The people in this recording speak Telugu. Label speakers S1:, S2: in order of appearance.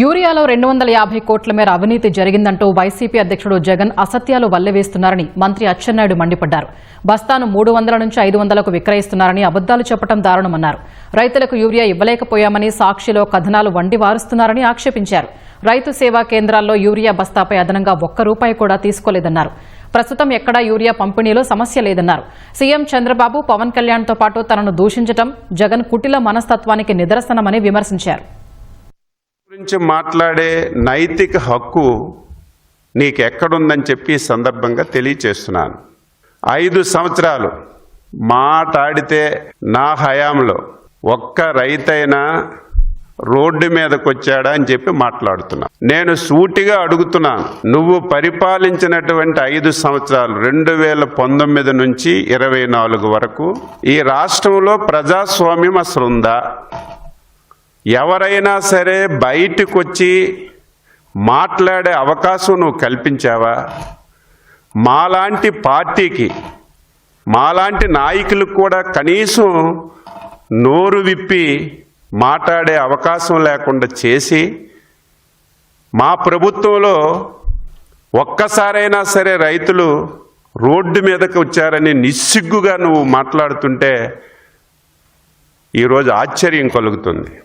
S1: యూరియాలో రెండు వందల యాభై కోట్ల మేర అవినీతి జరిగిందంటూ వైసీపీ అధ్యక్షుడు జగన్ అసత్యాలు వల్లెవేస్తున్నారని మంత్రి అచ్చెన్నాయుడు మండిపడ్డారు. బస్తాను మూడు వందల నుంచి ఐదు వందలకు విక్రయిస్తున్నారని అబద్దాలు చెప్పడం దారుణమన్నారు. రైతులకు యూరియా ఇవ్వలేకపోయామని సాక్షిలో కథనాలు వండి వారుస్తున్నారని ఆక్షేపించారు. రైతు సేవా కేంద్రాల్లో యూరియా బస్తాపై అదనంగా ఒక్క రూపాయి కూడా తీసుకోలేదన్నారు. ప్రస్తుతం ఎక్కడా యూరియా పంపిణీలో సమస్య లేదన్నారు. సీఎం చంద్రబాబు పవన్ కళ్యాణ్తో పాటు తనను దూషించడం జగన్ కుటిల మనస్తత్వానికి నిదర్శనమని విమర్శించారు.
S2: గురించి మాట్లాడే నైతిక హక్కు నీకు ఎక్కడుందని చెప్పి సందర్భంగా తెలియచేస్తున్నాను. ఐదు సంవత్సరాలు మాట్లాడితే నా హయాంలో ఒక్క రైతైనా రోడ్డు మీదకి వచ్చాడా అని చెప్పి మాట్లాడుతున్నా. నేను సూటిగా అడుగుతున్నాను. నువ్వు పరిపాలించినటువంటి ఐదు సంవత్సరాలు రెండు వేల పంతొమ్మిది నుంచి ఇరవై నాలుగు వరకు ఈ రాష్ట్రంలో ప్రజాస్వామ్యం అసలు ఉందా ఎవరైనా సరే బయటకు వచ్చి మాట్లాడే అవకాశం నువ్వు కల్పించావా? మాలాంటి పార్టీకి మాలాంటి నాయకులకు కూడా కనీసం నోరు విప్పి మాట్లాడే అవకాశం లేకుండా చేసి మా ప్రభుత్వంలో ఒక్కసారైనా సరే రైతులు రోడ్డు మీదకి వచ్చారని నిస్సిగ్గుగా నువ్వు మాట్లాడుతుంటే ఈరోజు ఆశ్చర్యం కలుగుతుంది.